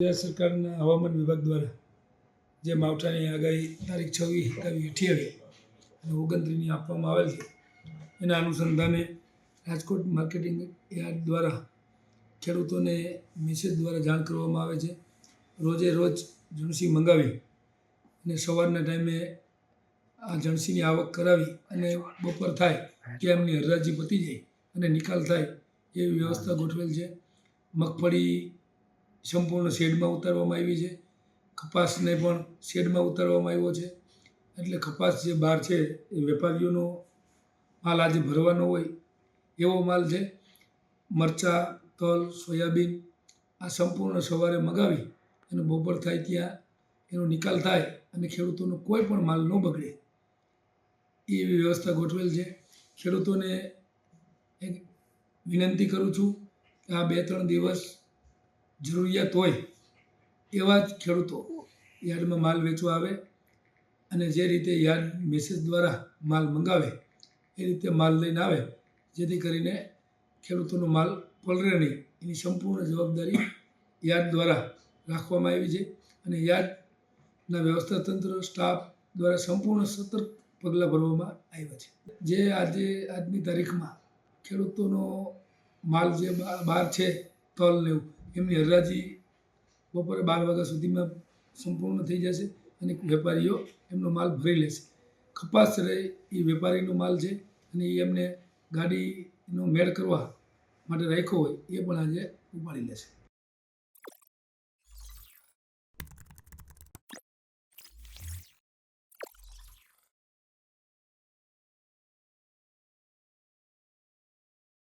ગુજરાત સરકારના હવામાન વિભાગ દ્વારા જે માવઠાની આગાહી તારીખ છવ્વીસ તારીખ અઠ્યાવીસ અને ઓગણત્રીસની આપવામાં આવેલ છે, એના અનુસંધાને રાજકોટ માર્કેટિંગ યાર્ડ દ્વારા ખેડૂતોને મેસેજ દ્વારા જાણ કરવામાં આવે છે. રોજે રોજ જણસી મંગાવી અને સવારના ટાઈમે આ જણસીની આવક કરાવી અને બપોર થાય કે એમની હરરાજી પતી જાય અને નિકાલ થાય એવી વ્યવસ્થા ગોઠવેલ છે. મગફળી સંપૂર્ણ શેડમાં ઉતારવામાં આવી છે. કપાસને પણ શેડમાં ઉતારવામાં આવ્યો છે. એટલે કપાસ જે બહાર છે એ વેપારીઓનો માલ આજે ભરવાનો હોય એવો માલ છે. મરચાં, તલ, સોયાબીન આ સંપૂર્ણ સવારે મગાવી અને બપોર થાય ત્યાં એનો નિકાલ થાય અને ખેડૂતોનો કોઈ પણ માલ ન બગડે. એવી વ્યવસ્થા ગોઠવેલ છે. ખેડૂતોને વિનંતી કરું છું કે આ બે ત્રણ દિવસ જરૂરિયાત હોય એવા જ ખેડૂતો યાર્ડમાં માલ વેચવા આવે અને જે રીતે યાર્ડ મેસેજ દ્વારા માલ મંગાવે, એ રીતે માલ લઈને આવે, જેથી કરીને ખેડૂતોનો માલ પલરે નહીં. એની સંપૂર્ણ જવાબદારી યાર્ડ દ્વારા રાખવામાં આવી છે અને યાર્ડના વ્યવસ્થા તંત્ર, સ્ટાફ દ્વારા સંપૂર્ણ સતર્ક પગલાં ભરવામાં આવ્યા છે. જે આજે આજની તારીખમાં ખેડૂતોનો માલ જે બહાર છે, તલ ને એવું એમની હરાજી બપોરે બાર વાગ્યા સુધીમાં સંપૂર્ણ થઈ જશે અને વેપારીઓ એમનો માલ ભરી લેશે. કપાસ રહે એ વેપારીનો માલ છે અને એ એમને ગાડીનો મેળ કરવા માટે રાખ્યો હોય એ પણ આજે ઉપાડી લેશે.